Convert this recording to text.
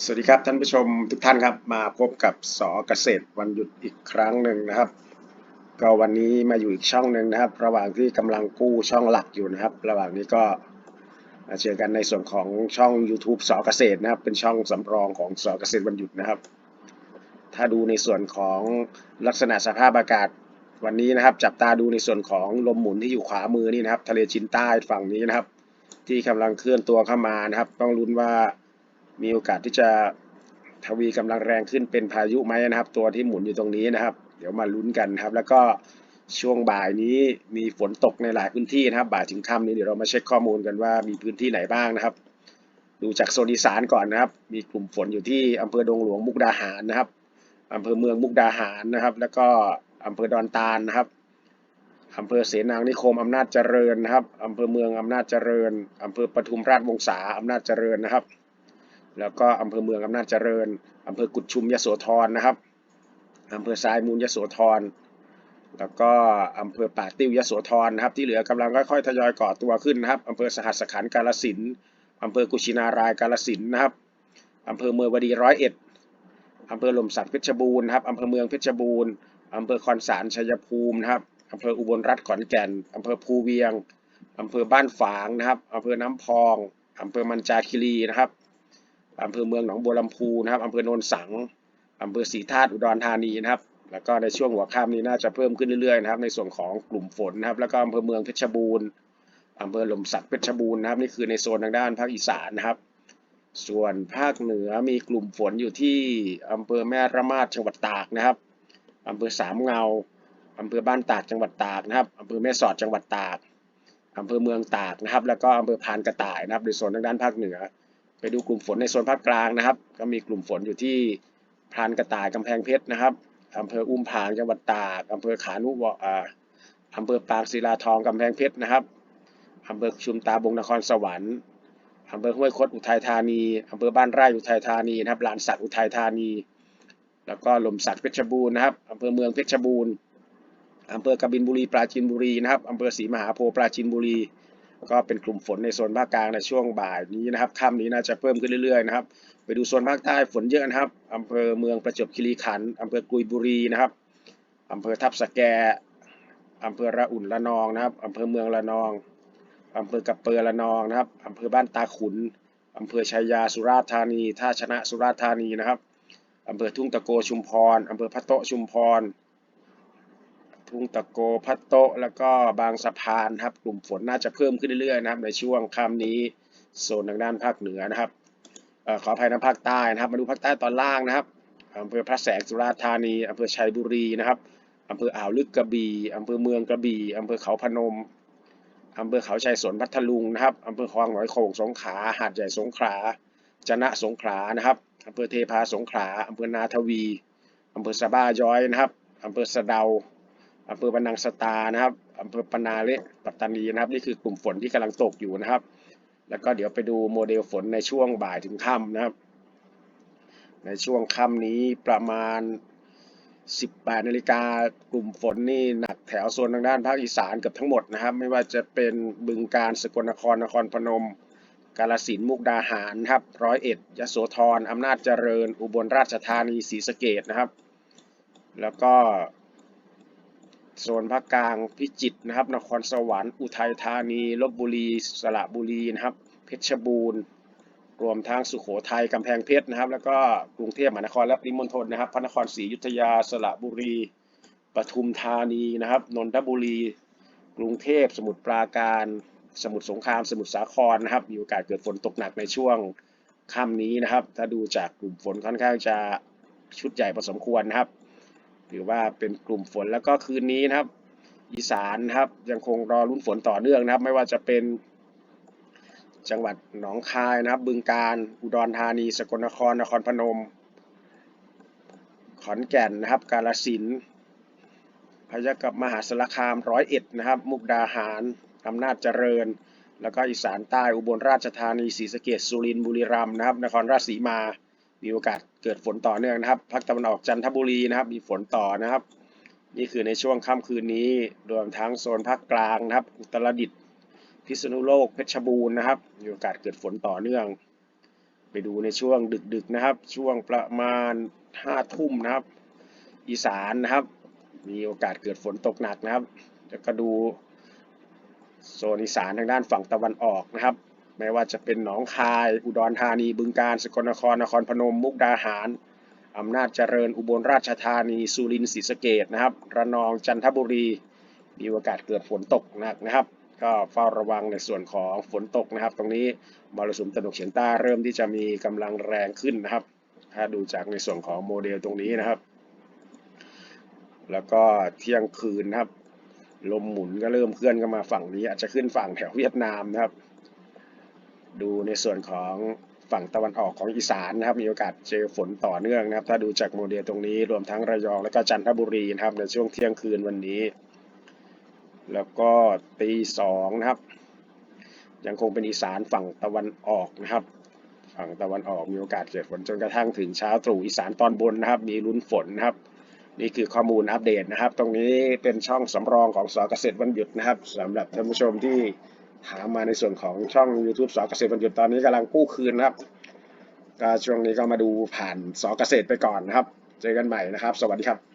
สวัสดีครับท่านผู้ชมทุกท่านครับมาพบกับสอเกษตรวันหยุดอีกครั้งหนึ่งนะครับ ก็วันนี้มาอยู่อีกช่องหนึ่งนะครับ ระหว่างที่กำลังกู้ช่องหลักอยู่นะครับ ระหว่างนี้ก็เจอกันในส่วนของช่อง YouTube สอเกษตรนะครับ เป็นช่องสำรองของสอเกษตรวันหยุดนะครับ ถ้าดูในส่วนของลักษณะสภาพอากาศวันนี้นะครับ จับตาดูในส่วนของลมหมุนที่อยู่ขวามือนี่นะครับ ทะเลจีนใต้ฝั่งนี้นะครับ ที่กำลังเคลื่อนตัวเข้ามานะครับ ต้องลุ้นว่า มีโอกาสที่จะทวีกำลังแรงขึ้นเป็นพายุไหมนะครับ ตัวที่หมุนอยู่ตรงนี้นะครับ เดี๋ยวมาลุ้นกันครับ แล้วก็ช่วงบ่ายนี้มีฝนตกในหลายพื้นที่นะครับ บ่ายถึงค่ำนี้เดี๋ยวเรามาเช็คข้อมูลกันว่ามีพื้นที่ไหนบ้างนะครับ ดูจากโซนอีสานก่อนนะครับ มีกลุ่มฝนอยู่ที่อำเภอดงหลวงมุกดาหารนะครับอำเภอเมืองมุกดาหารนะครับ แล้วก็อำเภอดอนตาลนะครับอำเภอเสนางนิคมอำนาจเจริญนะครับอำเภอเมืองอำนาจเจริญอำเภอปทุมราชวงศาอำนาจเจริญนะครับ แล้วก็อำเภอเมืองอำนาจเจริญอำเภอกุดชุมยโสธรนะครับอำเภอทรายมูลยโสธรแล้วก็อำเภอป่าติ้วยโสธรนะครับ ที่เหลือกำลังค่อยๆทยอยก่อตัวขึ้นนะครับอำเภอสหัสขันธ์กาลสินอำเภอกุชินารายกาลสินนะครับอำเภอเมืองวดีร้อยเอ็ดอำเภอหล่มสักเพชรบูรณ์ครับอำเภอเมืองเพชรบูรณ์อำเภอคอนสารชัยภูมินะครับอำเภออุบลรัฐขอนแก่นอำเภอภูเวียงอำเภอบ้านฝางนะครับอำเภอน้ำพองอำเภอมันจาคิรีนะครับ อำเภอเมืองหนองบัวลำพูนะครับอำเภอโนนสังอำเภอศรีธาตุอุดรธานีนะครับ แล้วก็ในช่วงหัวค่ำนี้น่าจะเพิ่มขึ้นเรื่อยๆนะครับในส่วนของกลุ่มฝนนะครับ แล้วก็อำเภอเมืองเพชรบูรณ์อำเภอหล่มสักเพชรบูรณ์นะครับนี่คือในโซนทางด้านภาคอีสานนะครับ ส่วนภาคเหนือมีกลุ่มฝนอยู่ที่อำเภอแม่ระมาดจังหวัดตากนะครับอำเภอสามเงาอำเภอบ้านตากจังหวัดตากนะครับอำเภอแม่สอดจังหวัดตากอำเภอเมืองตากนะครับ แล้วก็อำเภอพานกระต่ายนะครับในโซนทางด้านภาคเหนือ ไปดูกลุ่มฝนในโซนภาคกลางนะครับ ก็มีกลุ่มฝนอยู่ที่พรานกระต่ายกำแพงเพชรนะครับอำเภออุ้มผางจังหวัดตากอำเภอขานุวอ่าอำเภอปางศิลาทองกำแพงเพชรนะครับอำเภอชุมตาบงนครสวรรค์อำเภอห้วยคดอุทัยธานีอำเภอบ้านไร่อุทัยธานีนะครับลานสักอุทัยธานี แล้วก็ลมสักเพชรบูรณ์นะครับอำเภอเมืองเพชรบูรณ์อำเภอกบินบุรีปราจีนบุรีนะครับอำเภอศรีมหาโพธิ์ปราจีนบุรี ก็เป็นกลุ่มฝนในโซนภาคกลางในช่วงบ่ายนี้นะครับค่ำนี้น่าจะเพิ่มขึ้นเรื่อยๆนะครับ ไปดูโซนภาคใต้ฝนเยอะนะครับอำเภอเมืองประจวบคีรีขันธ์อำเภอกุยบุรีนะครับอำเภอทับสะแกอำเภอระอุ่นละนองนะครับอำเภอเมืองละนองอำเภอกับเปอละนองนะครับอำเภอบ้านตาขุนอำเภอชัยยาสุราษฎร์ธานี ท่าชนะสุราษฎร์ธานีนะครับอำเภอทุ่งตะโกชุมพรอำเภอพะโตชุมพร ทุ่งตะโกพัดโตแล้วก็บางสะพานครับ กลุ่มฝนน่าจะเพิ่มขึ้นเรื่อยๆนะครับ ในช่วงค่ำนี้โซนทางด้านภาคเหนือนะครับอขออภัยนะภาคใต้นะครับ มาดูภาคใต้ตอนล่างนะครับอำเภอพระแสงสุราษฎร์ธานีอำเภอชัยบุรีนะครับอำเภออ่าวลึกกระบี่อำเภอเมืองกระบี่อำเภอเขาพนมอำเภอเขาชัยสนพัทลุงนะครับอำเภอคลองหนอยโขงสงขลาหาดใหญ่สงขลาจนะสงขลานะครับอำเภอเทพาสงขลาอำเภอนาทวีอำเภอสะบ้าย้อยนะครับอำเภอสะเดา อำเภอปนังสตานะครับอำเภอปนาเละปัตตานีนะครับ นี่คือกลุ่มฝนที่กำลังตกอยู่นะครับ แล้วก็เดี๋ยวไปดูโมเดลฝนในช่วงบ่ายถึงค่ำนะครับ ในช่วงค่ำนี้ประมาณ 18นาฬิกากลุ่มฝนนี่หนักแถวโซนทางด้านภาคอีสานเกับทั้งหมดนะครับ ไม่ว่าจะเป็นบึงการสกลนครนครพนม กาลสินธุ์มุกดาหารครับร้อยเอ็ดยโสธรอำนาจเจริญ อุบลราชธานีศรีสะเกดนะครับ แล้วก็ โซนภาคกลางพิจิตรนะครับ นครสวรรค์อุทัยธานีลบบุรี สระบุรีนะครับ เพชรบูรณ์ รวมทั้งสุโขทัยกำแพงเพชรนะครับ แล้วก็กรุงเทพมหานครและปริมณฑลนะครับ พระนครศรีอยุธยาสระบุรีปทุมธานีนะครับนนทบุรี กรุงเทพสมุทรปราการ สมุทรสงคราม สมุทรสาครนะครับ มีโอกาสเกิดฝนตกหนักในช่วงค่ำนี้นะครับ ถ้าดูจากกลุ่มฝนค่อนข้างจะชุดใหญ่พอสมควรนะครับ ถือว่าเป็นกลุ่มฝนแล้วก็คืนนี้นะครับ อีสานนะครับยังคงรอลุ้นฝนต่อเนื่องนะครับ ไม่ว่าจะเป็นจังหวัดหนองคายนะครับ บึงกาฬอุดรธานี สกลนคร นครพนม ขอนแก่นนะครับ กาฬสินธุ์พะยะกับมหาสารคามร้อยเอ็ดนะครับ มุกดาหารอำนาจเจริญ แล้วก็อีสานใต้ อุบลราชธานี ศรีสะเกษสุรินทร์ บุรีรัมย์นะครับ นครราชสีมา มีโอกาสเกิดฝนต่อเนื่องนะครับภาคตะวันออกจันทบุรีนะครับ มีฝนต่อนะครับ นี่คือในช่วงค่ำคืนนี้รวมทั้งโซนภาคกลางนะครับ อุตรดิตถ์พิษณุโลกเพชรบูรณ์นะครับ มีโอกาสเกิดฝนต่อเนื่อง ไปดูในช่วงดึกๆนะครับ ช่วงประมาณห้าทุ่มนะครับ อีสานนะครับ มีโอกาสเกิดฝนตกหนักนะครับแล้วก็ดูโซนอีสานทางด้านฝั่งตะวันออกนะครับ ไม่ว่าจะเป็นหนองคาย อุดรธานี บึงกาฬ สกลนคร นครพนม มุกดาหาร อำนาจเจริญ อุบลราชธานี สุรินทร์ ศรีสะเกษนะครับ ระนอง จันทบุรี มีโอกาสเกิดฝนตกหนักนะครับ ก็เฝ้าระวังในส่วนของฝนตกนะครับ ตรงนี้มรสุมตะวันตกเฉียงใต้เริ่มที่จะมีกำลังแรงขึ้นนะครับ ถ้าดูจากในส่วนของโมเดลตรงนี้นะครับ แล้วก็เที่ยงคืนนะครับ ลมหมุนก็เริ่มเคลื่อนเข้ามาฝั่งนี้ อาจจะขึ้นฝั่งแถวเวียดนามนะครับ ดูในส่วนของฝั่งตะวันออกของอีสานนะครับมีโอกาสเจอฝนต่อเนื่องนะครับ ถ้าดูจากโมเดลตรงนี้รวมทั้งระยองและก็จันทบุรีนะครับในช่วงเที่ยงคืนวันนี้ แล้วก็ตีสองนะครับ ยังคงเป็นอีสานฝั่งตะวันออกนะครับ ฝั่งตะวันออกมีโอกาสเกิดฝนจนกระทั่งถึงเช้าตรู่อีสานตอนบนนะครับ มีลุ้นฝนนะครับ นี่คือข้อมูลอัปเดตนะครับ ตรงนี้เป็นช่องสำรองของสอเกษตรวันหยุดนะครับสำหรับท่านผู้ชมที่ หามาในส่วนของช่อง YouTube สอเกษตรวันจุดตอนนี้กำลังกู้คืนนะครับก็ช่วงนี้ก็มาดูผ่านสอเกษตรไปก่อนนะครับ เจอกันใหม่นะครับ สวัสดีครับ